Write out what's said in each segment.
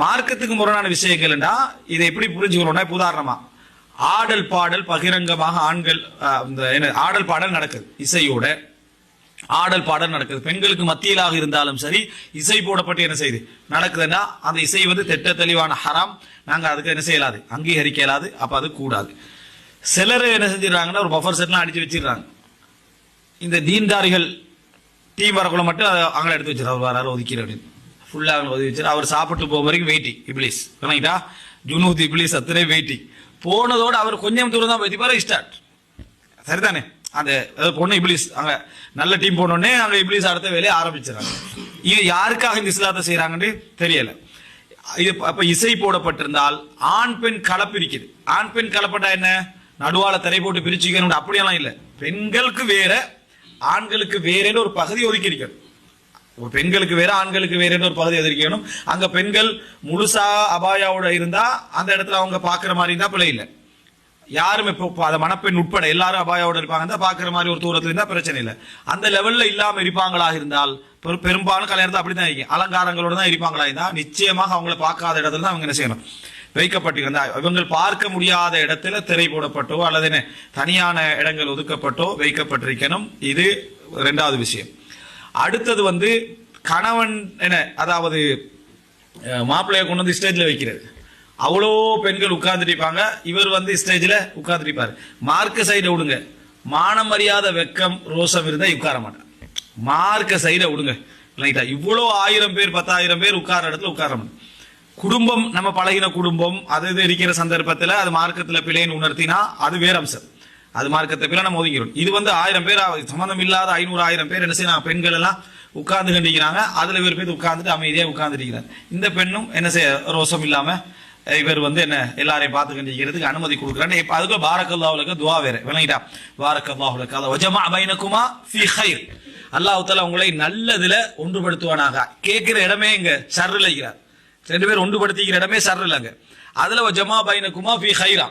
மார்க்கத்துக்கு முரணான விஷயங்கள்னா இதை எப்படி புரிஞ்சுக்கணும்னா இப்ப உதாரணமா ஆடல் பாடல் பகிரங்கமாக ஆண்கள் இந்த என்ன ஆடல் பாடல் நடக்குது இசையோட. ஆடல் பாடல் நடக்குது. பெண்களுக்கு மத்தியிலாக இருந்தாலும் சரி இசை போடப்பட்டு என்ன செய்யுது? நடக்குதுன்னா அந்த இசை வந்து திட்ட தெளிவான ஹராம். நாங்க அதுக்கு என்ன செய்யலாது? அங்கீகரிக்க இயலாது அப்ப அது கூடாது. சிலர் என்ன செஞ்சிடறாங்கன்னா ஒரு பஃபர் செட்லாம் அடிச்சு வச்சிடுறாங்க. இந்த தீன்தாரிகள் டீம் வரக்குள்ள மட்டும் அவங்கள எடுத்து வச்சிடறாரு அவர் வராரு அப்படின்னு. ஃபுல்லாக அவங்களை உதவி வச்சிரு அவர் சாப்பிட்டு போகும் வரைக்கும் வெயிட்டிங் இப்ளீஸ். சொன்னீங்களா ஜுனூத் இப்ளீஸ் அத்தனை வெயிட்டிங் போனதோட அவர் கொஞ்சம் தூரம் தான் போய் பாரு ஸ்டார்ட் சரிதானே? அந்த பொண்ணு இப்ளீஸ். அங்கே நல்ல டீம் போனோடனே அங்கே இப்ளீஸ் அடுத்த வேலையை ஆரம்பிச்சிடறாங்க. இது யாருக்காக இந்த இஸ்லாத்தை செய்கிறாங்கன்னு தெரியலை. இது அப்போ இசை போடப்பட்டிருந்தால் ஆண் பெண் கலப்பிரிக்குது. ஆண் பெண் கலப்பட்டா என்ன? நடுவால திரை போட்டு பிரிச்சுக்கணும் அப்படியெல்லாம் இல்லை. பெண்களுக்கு வேற ஆண்களுக்கு வேறேன்னு ஒரு பகுதி ஒதுக்கி இருக்கணும் பெண்களுக்கு வேற ஆண்களுக்கு வேறன்னு ஒரு பகுதி எதிர்க்கணும். அங்க பெண்கள் முழுசா அபாயாவோட இருந்தா அந்த இடத்துல அவங்க பாக்குற மாதிரி இருந்தா பிள்ளை இல்லை. யாரும் இப்போ இப்போ அந்த மணப்பெண் உட்பட எல்லாரும் அபாயாவோட இருப்பாங்க. பாக்குற மாதிரி ஒரு தூரத்துல இருந்தா பிரச்சனை இல்லை. அந்த லெவல்ல இல்லாம இருப்பாங்களாக இருந்தால் பெரு- பெரும்பாலும் கல்யாணத்தை அப்படிதான் இருக்கும் அலங்காரங்களோட தான் இருப்பாங்களா இருந்தா நிச்சயமாக அவங்கள பார்க்காத இடத்துல தான் அவங்க என்ன செய்யணும்? வைக்கப்பட்டிருந்தா இவங்க பார்க்க முடியாத இடத்துல திரை போடப்பட்டோ அல்லது என்ன தனியான இடங்கள் ஒதுக்கப்பட்டோ வைக்கப்பட்டிருக்கணும். இது ரெண்டாவது விஷயம். அடுத்தது வந்து கணவன் என்ன அதாவது மாப்பிள்ளையை மாப்பிள்ளைய கொண்டு வந்து ஸ்டேஜில் வைக்கிறது. அவ்வளோ பெண்கள் உட்கார்ந்துருப்பாங்க. இவர் வந்து ஸ்டேஜில் உட்கார்ந்துருப்பாரு. மார்க்க சைடை விடுங்க. மான மரியாதை வெக்கம் ரோசம் இருந்தால் உட்கார மாட்டேன் மார்க்க சைடை விடுங்க. ரைட்டா இவ்வளோ ஆயிரம் பேர் பத்தாயிரம் பேர் உட்கார இடத்துல உட்கார மாட்டான் குடும்பம் நம்ம பழகின குடும்பம் அது இது இருக்கிற சந்தர்ப்பத்தில் அது மார்க்கத்தில் பிழைன்னு உணர்த்தினா அது வேற அம்சம். அது மார்க்கத்தை பிள்ளை நம்ம ஒதுக்கிறோம் இது வந்து ஆயிரம் பேர் சம்பந்தம் இல்லாத ஐநூறு ஆயிரம் பேர் என்ன செய்யலாம் பெண்கள் எல்லாம் உட்கார்ந்து கண்டிக்கிறாங்க. அதுல இவர் பேர் உட்கார்ந்துட்டு அமைதியா உட்கார்ந்துருக்கிறார் இந்த பெண்ணும் என்ன செய்ய ரோசம் இல்லாம இவர் வந்து என்ன எல்லாரையும் பார்த்து கண்டிக்கிறதுக்கு அனுமதி கொடுக்குறாங்க இப்ப அதுக்கு பாரக்கல்லாவுலக துவா வேற. விளங்கிட்டா? பாரக்கல்லாவுலக அதை வஜமா பைனக்குமா ஃபி ஹைர் அல்லாஹ் தஆலா உங்களை நல்லதுல ஒன்றுபடுத்துவானாக. கேட்கிற இடமே இங்க சர்ரில் இருக்கிறார் ரெண்டு பேர் ஒன்றுபடுத்திக்கிற இடமே சர்ர் இல்லைங்க அதுல ஜமா பைனக்குமா ஃபி ஹைரா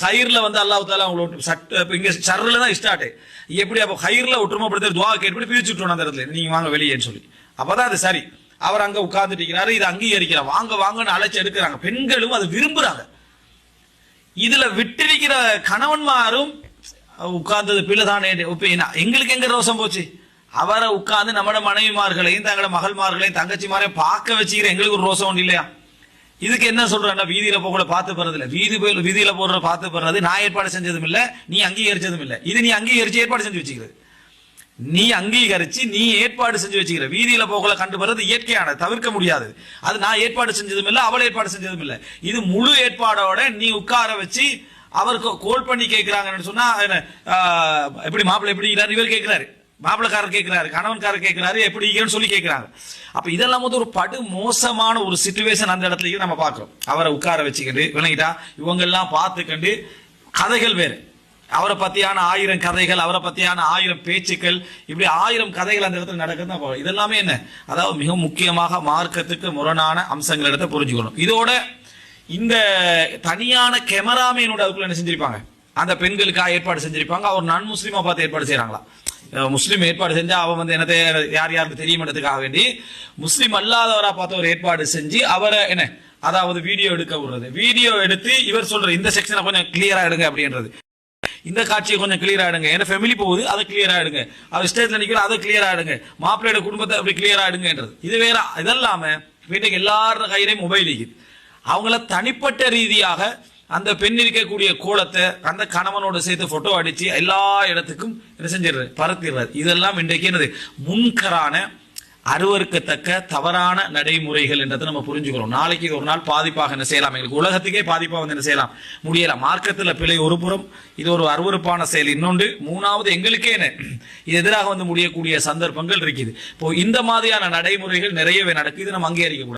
ஹயிரில் வந்து அல்லாஹ் தாலா உங்களை ஒட்டு- சட்ட இங்க சர்ரில் தான் ஸ்டார்ட் எப்படி அப்போ ஹைர்ல ஒற்றுமைப்படுத்த துவா கேட்டு பிரிச்சு விட்டுறோம் அந்த இடத்துல. நீங்க வாங்க வெளியேன்னு சொல்லி. அப்பதான் அது சரி. அவர் அங்க உட்கார்ந்துட்டு இருக்கிறாரு அங்கீகரிக்கிறார். வாங்க வாங்கன்னு அழைச்சி எடுக்கிறாங்க. பெண்களும் அதை விரும்புறாங்க. இதுல விட்டிருக்கிற கணவன்மாரும் உட்கார்ந்தது பிள்ளை தானே என்ன- எங்களுக்கு எங்க ரோசம் போச்சு? அவரை உட்கார்ந்து நம்மளோட மனைவிமார்களையும் தங்களோட மகள்மார்களையும் தங்கச்சிமாரையும் பார்க்க வச்சுக்கிற எங்களுக்கு ஒரு ரோசம் ஒன்று இல்லையா? இதுக்கு என்ன சொல்றேன்னா வீதியில போக பார்த்து போறது வீதி போய் வீதியில போடுற பார்த்து போறது நான் ஏற்பாடு செஞ்சதும் இல்ல நீ அங்கீகரிச்சதும் இல்ல இது நீ அங்கீகரிச்சு ஏற்பாடு செஞ்சு வச்சுக்கிறது. நீ அங்கீகரிச்சு நீ ஏற்பாடு செஞ்சு வச்சுக்கிற. வீதியில போகல கண்டு வர்றது இயற்கையானது தவிர்க்க முடியாது. அது நான் ஏற்பாடு செஞ்சதும் இல்லை அவள் ஏற்பாடு செஞ்சதும் இல்லை இது முழு ஏற்பாடோட நீ உட்கார வச்சு அவருக்கு கோல் பண்ணி கேட்கிறாங்கன்னு சொன்னா எப்படி மாப்பிள்ளை எப்படி இவர் கேட்கிறாரு. மாப்பிள்ளக்காரர் கேட்கிறாரு கணவன்காரர் கேட்கிறாரு எப்படி சொல்லி கேட்கிறாரு. அப்ப இதெல்லாம் வந்து ஒரு படு மோசமான ஒரு சுச்சுவேஷன் அந்த இடத்துல நம்ம பார்க்கிறோம். அவரை உட்கார வச்சுக்கிட்டு விளங்கிட்டா? இவங்க எல்லாம் பார்த்துக்கண்டு கதைகள் வேறு. அவரை பத்தியான ஆயிரம் கதைகள் அவரை பத்தியான ஆயிரம் பேச்சுக்கள் இப்படி ஆயிரம் கதைகள் அந்த இடத்துல நடக்குது தான் இதெல்லாமே என்ன? அதாவது மிக முக்கியமாக மார்க்கத்துக்கு முரணான அம்சங்கள் இடத்த புரிஞ்சுக்கணும். இதோட இந்த தனியான கேமராமேனோட அதுக்குள்ள என்ன செஞ்சிருப்பாங்க? அந்த பெண்களுக்காக ஏற்பாடு செஞ்சிருப்பாங்க. அவர் நான் முஸ்லீமா பார்த்து ஏற்பாடு செய்யறாங்களா முஸ்லீம் ஏற்பாடு செஞ்சு அவன் வந்து என்னத்தை யார் யாருக்கு தெரியுமன்றதுக்காக வேண்டி முஸ்லீம் அல்லாதவரா பார்த்த ஒரு ஏற்பாடு செஞ்சு அவரை என்ன அதாவது வீடியோ எடுக்க விடுறது. வீடியோ எடுத்து இவர் சொல்ற இந்த செக்ஷனை கொஞ்சம் கிளியரா எடுங்க அப்படின்றது. இந்த காட்சியை கொஞ்சம் கிளியரா எடுங்க. ஏன்னா ஃபேமிலி போகுது அதை கிளியரா எடுங்க. அவர் ஸ்டேஜ்ல நிற்கிறோம் அதை கிளியரா எடுங்க. மாப்பிள்ளையோட குடும்பத்தை அப்படி கிளியரா எடுங்கன்றது. இது வேற இதெல்லாம வீட்டுக்கு எல்லாரும் கையிலையும் மொபைல் இருக்குது அவங்கள தனிப்பட்ட ரீதியாக அந்த பெண் இருக்கக்கூடிய கோலத்தை அந்த கணவனோட சேர்த்து போட்டோ அடிச்சு எல்லா இடத்துக்கும் என்ன செஞ்சிடுறது? பரத்திடுறாரு இதெல்லாம் இன்றைக்கு என்னது? முன்கரான அருவருக்கத்தக்க தவறான நடைமுறைகள் என்றதை நம்ம புரிஞ்சுக்கிறோம். நாளைக்கு இது ஒரு நாள் பாதிப்பாக என்ன செய்யலாம்? எங்களுக்கு உலகத்துக்கே பாதிப்பாக வந்து என்ன செய்யலாம்? முடியலாம். மார்க்கத்தில் பிழை ஒரு புறம் இது ஒரு அருவருப்பான செயல். இன்னொன்று மூணாவது எங்களுக்கே என்ன? இது எதிராக வந்து முடியக்கூடிய சந்தர்ப்பங்கள் இருக்குது. இப்போ இந்த மாதிரியான நடைமுறைகள் நிறையவே நடக்குது. நம்ம அங்கீகரிக்க கூடாது.